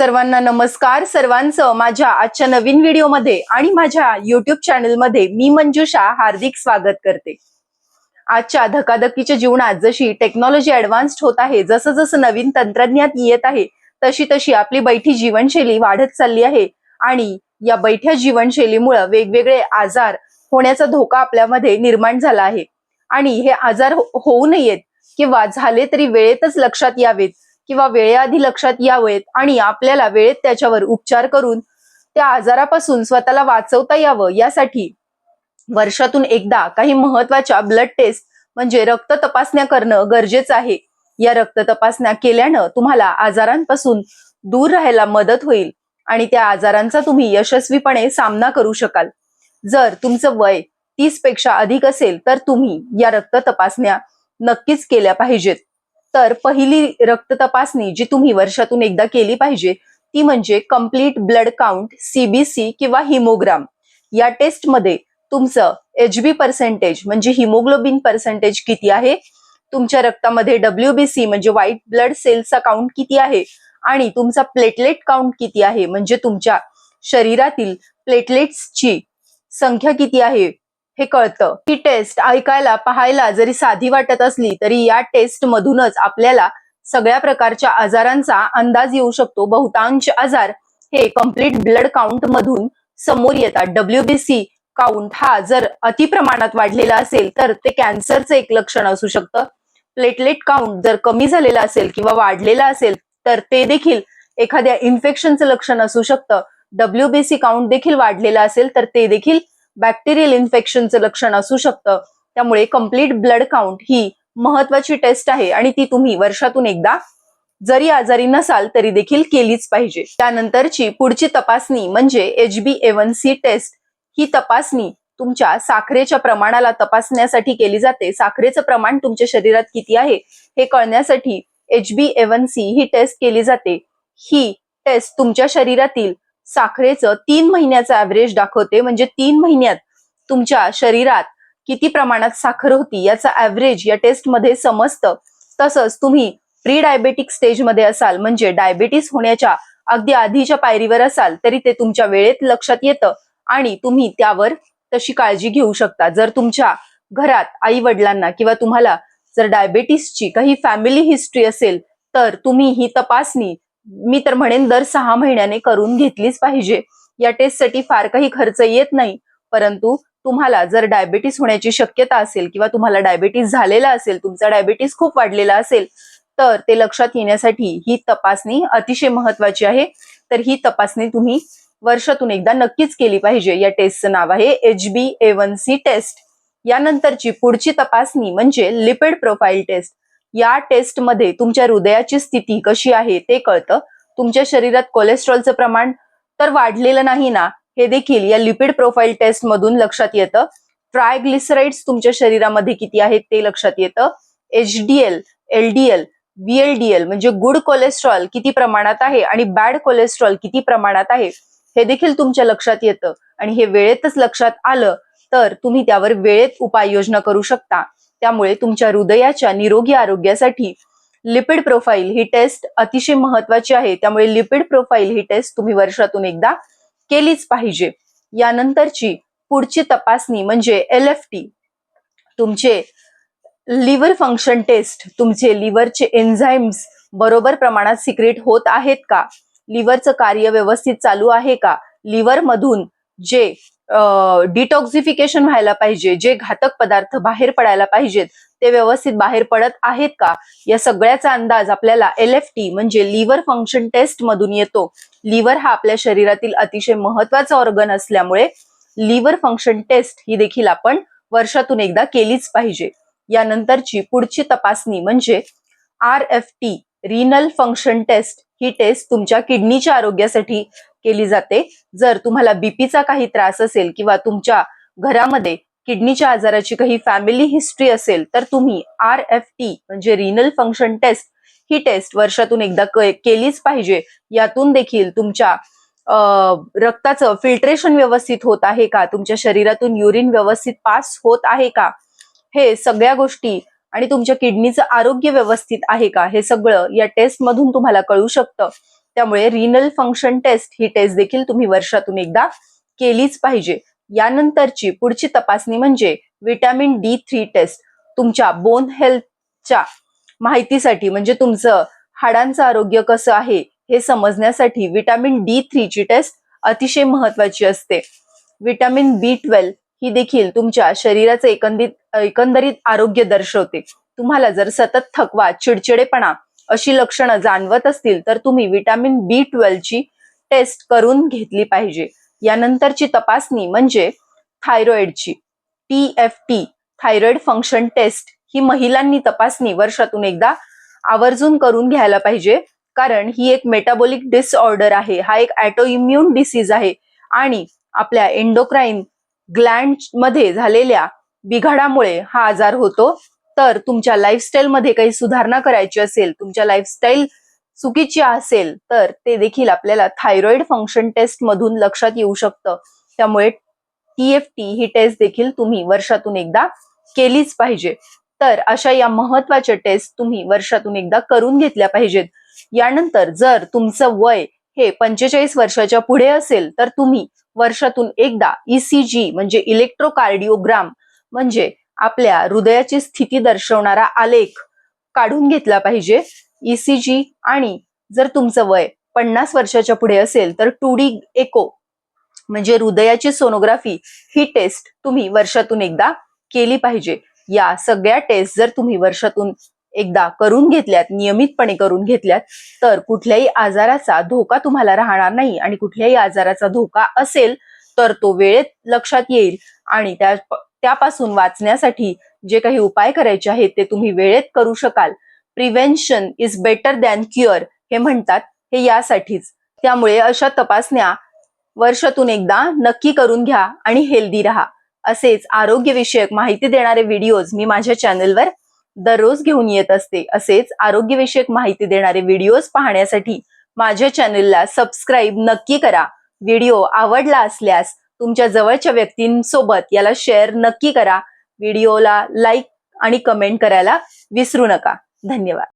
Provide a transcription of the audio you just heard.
सर्वांना नमस्कार. सर्वांचं माझ्या आजच्या नवीन व्हिडिओमध्ये आणि माझ्या युट्यूब चॅनलमध्ये मी मंजुषा हार्दिक स्वागत करते. आजच्या धकाधकीच्या जीवनात जशी टेक्नॉलॉजी ऍडव्हान्स्ड होत आहे जसं जसं नवीन तंत्रज्ञान येत आहे तशी तशी आपली बैठी जीवनशैली वाढत चालली आहे आणि या बैठ्या जीवनशैलीमुळे वेगवेगळे आजार होण्याचा धोका आपल्यामध्ये निर्माण झाला आहे. आणि हे आजार हो-, होऊ नयेत किंवा झाले तरी वेळेतच लक्षात यावेत. किंवा वेळेआधी लक्षात यावेत आणि आपल्याला वेळेत त्याच्यावर उपचार करून त्या आजारापासून स्वतःला वाचवता यावं यासाठी वर्षातून एकदा काही महत्त्वाच्या ब्लड टेस्ट म्हणजे रक्त तपासण्या करणं गरजेचं आहे. या रक्त तपासण्या केल्यानं तुम्हाला आजारांपासून दूर राहायला मदत होईल आणि त्या आजारांचा तुम्ही यशस्वीपणे सामना करू शकाल. जर तुमचं वय तीसपेक्षा अधिक असेल तर तुम्ही या रक्त तपासण्या नक्कीच केल्या पाहिजेत. तर पहिली रक्त तपासणी जी तुम्ही वर्षातून एकदा केली पाहिजे ती म्हणजे कंप्लीट ब्लड काउंट सीबीसी किंवा हिमोग्राम या टेस्टमध्ये तुमचं एच बी पर्सेंटेज म्हणजे हिमोग्लोबिन पर्सेंटेज किती आहे? तुमच्या रक्तामध्ये डब्ल्यूबीसी म्हणजे व्हाईट ब्लड सेल्सचा काउंट किती आहे? आणि तुमचा प्लेटलेट काउंट किती आहे? म्हणजे तुमच्या शरीरातील प्लेटलेट्सची संख्या किती आहे? हे कळतं. ही टेस्ट ऐकायला पाहायला जरी साधी वाटत असली तरी या टेस्ट मधूनच आपल्याला सगळ्या प्रकारच्या आजारांचा अंदाज येऊ शकतो. बहुतांश आजार हे कंप्लीट ब्लड काउंट मधून समोर येतात. डब्ल्यूबीसी काउंट हा जर अति प्रमाणात वाढलेला असेल तर ते कॅन्सरचं एक लक्षण असू शकतं. प्लेटलेट काउंट जर कमी झालेला असेल किंवा वाढलेला असेल तर ते देखील एखाद्या इन्फेक्शनचं लक्षण असू शकतं. डब्ल्यूबीसी काउंट देखील वाढलेला असेल तर ते देखील बॅक्टेरियल इन्फेक्शनचं लक्षण असू शकतं. त्यामुळे कंप्लीट ब्लड काउंट ही महत्वाची टेस्ट आहे आणि ती तुम्ही वर्षातून एकदा जरी आजारी नसाल तरी देखील केलीच पाहिजे. त्यानंतरची पुढची तपासणी म्हणजे H B A one C test ही तपासणी तुमच्या साखरेच्या प्रमाणाला तपासण्यासाठी केली जाते. साखरेचं प्रमाण तुमच्या शरीरात किती आहे हे कळण्यासाठी H B A one C he test केली जाते. ही टेस्ट तुमच्या शरीरातील साखरेचं तीन महिन्याचं ऍव्हरेज दाखवते. म्हणजे तीन महिन्यात तुमच्या शरीरात किती प्रमाणात साखर होती याचा ऍव्हरेज या टेस्टमध्ये समजतं. तसंच तुम्ही प्री डायबेटिक स्टेजमध्ये असाल म्हणजे डायबेटीस होण्याच्या अगदी आधीच्या पायरीवर असाल तरी ते तुमच्या वेळेत लक्षात येतं आणि तुम्ही त्यावर तशी काळजी घेऊ शकता. जर तुमच्या घरात आई वडिलांना किंवा तुम्हाला जर डायबेटीसची काही फॅमिली हिस्ट्री असेल तर तुम्ही ही तपासणी मी तर म्हणेन दर सहा महिन्याने करून घेतलीच पाहिजे. या टेस्टसाठी फार काही खर्च येत नाही. परंतु तुम्हाला जर डायबिटीस होण्याची शक्यता असेल किंवा तुम्हाला डायबिटीस झालेला असेल तुमचा डायबिटीस खूप वाढलेला असेल तर ते लक्षात येण्यासाठी ही तपासणी अतिशय महत्वाची आहे. तर ही तपासणी तुम्ही वर्षातून एकदा नक्कीच केली पाहिजे. या टेस्टचं नाव आहे H B A one C test यानंतरची पुढची तपासणी म्हणजे लिपिड प्रोफाईल टेस्ट या टेस्टमध्ये तुमच्या हृदयाची स्थिती कशी आहे ते कळतं. तुमच्या शरीरात कोलेस्ट्रॉलचं प्रमाण तर वाढलेलं नाही ना हे देखील या लिपिड प्रोफाईल टेस्ट मधून लक्षात येतं. ट्रायग्लिसराइड्स तुमच्या शरीरामध्ये किती आहेत ते लक्षात येतं. H D L L D L VLDL म्हणजे गुड कोलेस्ट्रॉल किती प्रमाणात आहे आणि बॅड कोलेस्ट्रॉल किती प्रमाणात आहे हे देखील तुमच्या लक्षात येतं. आणि हे वेळेतच लक्षात आलं तर तुम्ही त्यावर वेळेत उपाययोजना करू शकता. त्यामुळे तुमच्या हृदयाच्या निरोगी आरोग्यासाठी लिपिड प्रोफाईल ही टेस्ट अतिशय महत्वाची आहे. त्यामुळे लिपिड प्रोफाईल ही टेस्ट तुम्ही वर्षातून एकदा केलीच पाहिजे. यानंतरची पुढची तपासणी म्हणजे एल एफ टी तुमचे लिव्हर फंक्शन टेस्ट तुमचे लिव्हरचे एन्झाईम्स बरोबर प्रमाणात सिक्रेट होत आहेत का? लिव्हरचं कार्य व्यवस्थित चालू आहे का? लिव्हर मधून जे डिटॉक्सिफिकेशन व्हायला पाहिजे जे घातक पदार्थ बाहेर पडायला पाहिजेत ते व्यवस्थित बाहेर पडत आहेत का? या सगळ्याचा अंदाज आपल्याला एल एफ टी म्हणजे लिव्हर फंक्शन टेस्ट मधून येतो. लिव्हर हा आपल्या शरीरातील अतिशय महत्त्वाचा ऑर्गन असल्यामुळे लिव्हर फंक्शन टेस्ट ही देखील आपण वर्षातून एकदा केलीच पाहिजे. यानंतरची पुढची तपासणी म्हणजे R F T renal function test ही टेस्ट तुमच्या किडनीच्या आरोग्यासाठी केली जाते. जर तुम्हाला बीपीचा काही त्रास असेल किंवा तुमच्या घरामध्ये किडनीच्या आजाराची काही फॅमिली हिस्ट्री असेल तर तुम्ही आर एफ टी म्हणजे रिनल फंक्शन टेस्ट ही टेस्ट वर्षातून एकदा केलीच पाहिजे. यातून देखील तुमच्या रक्ताचं फिल्ट्रेशन व्यवस्थित होत आहे का? तुमच्या शरीरातून युरिन व्यवस्थित पास होत आहे का? हे सगळ्या गोष्टी आणि तुमच्या किडनीचं आरोग्य व्यवस्थित आहे का? हे सगळं या टेस्ट मधून तुम्हाला कळू शकतं. त्यामुळे रिनल फंक्शन टेस्ट ही टेस्ट देखील तुम्ही वर्षातून एकदा केलीच पाहिजे. यानंतरची पुढची तपासणी म्हणजे विटॅमिन डी थ्री टेस्ट तुमच्या बोन हेल्थच्या माहितीसाठी म्हणजे तुमचं हाडांचं आरोग्य कसं आहे हे समजण्यासाठी विटॅमिन डी थ्रीची टेस्ट अतिशय महत्वाची असते. विटॅमिन बी ट्वेल्व ही देखील तुमच्या शरीराचे एकंदित एकंदरीत आरोग्य दर्शवते. तुम्हाला जर सतत थकवा चिडचिडेपणा अशी लक्षणं जाणवत असतील तर तुम्ही विटॅमिन बी ची टेस्ट करून घेतली पाहिजे. यानंतरची तपासणी म्हणजे थायरॉइडची T F T thyroid function test ही महिलांनी तपासणी वर्षातून एकदा आवर्जून करून घ्यायला पाहिजे कारण ही एक मेटाबॉलिक डिसऑर्डर आहे. हा एक ॲटोइम्युन डिसीज आहे आणि आपल्या एंडोक्राईन ग्लँडमध्ये झालेल्या बिघाडामुळे हा आजार होतो. तर तुमच्या लाईफस्टाईल मध्ये काही सुधारणा करायची असेल तुमच्या लाईफस्टाईल चुकीची असेल तर ते देखील आपल्याला थायरॉइड फंक्शन टेस्ट मधून लक्षात येऊ शकतं. त्यामुळे टी एफ टी ही टेस्ट देखील तुम्ही वर्षातून एकदा केलीच पाहिजे. तर अशा या महत्त्वाच्या टेस्ट तुम्ही वर्षातून एकदा करून घेतल्या पाहिजेत. यानंतर जर तुमचं वय हे पंचेचाळीस वर्षाच्या पुढे असेल तर तुम्ही वर्षातून एकदा ईसीजी म्हणजे इलेक्ट्रोकार्डिओग्राम म्हणजे आपल्या हृदयाची स्थिती दर्शवणारा आलेख काढून घेतला पाहिजे. ईसीजी आणि जर तुमचं वय पन्नास वर्षाच्या पुढे असेल तर टू डी एको म्हणजे हृदयाची सोनोग्राफी ही टेस्ट तुम्ही वर्षातून एकदा केली पाहिजे. या सगळ्या टेस्ट जर तुम्ही वर्षातून एकदा करून घेतल्यात नियमितपणे करून घेतल्यात तर कुठल्याही आजाराचा धोका तुम्हाला राहणार नाही आणि कुठल्याही आजाराचा धोका असेल तर तो वेळेत लक्षात येईल आणि त्या त्यापासून वाचण्यासाठी जे काही उपाय करायचे आहेत ते तुम्ही वेळेत करू शकाल. Prevention is better than cure हे म्हणतात हे यासाठीच. त्यामुळे अशा तपासण्या वर्षातून एकदा नक्की करून घ्या आणि हेल्दी राहा. असेच आरोग्यविषयक माहिती देणारे व्हिडिओज मी माझ्या चॅनलवर दररोज घेऊन येत असते. असेच आरोग्यविषयक माहिती देणारे व्हिडिओज पाहण्यासाठी माझ्या चॅनलला सबस्क्राईब नक्की करा. व्हिडिओ आवडला असल्यास तुमच्या जवळच्या व्यक्तींसोबत याला शेअर नक्की करा. व्हिडिओला लाईक आणि कमेंट करायला विसरू नका. धन्यवाद.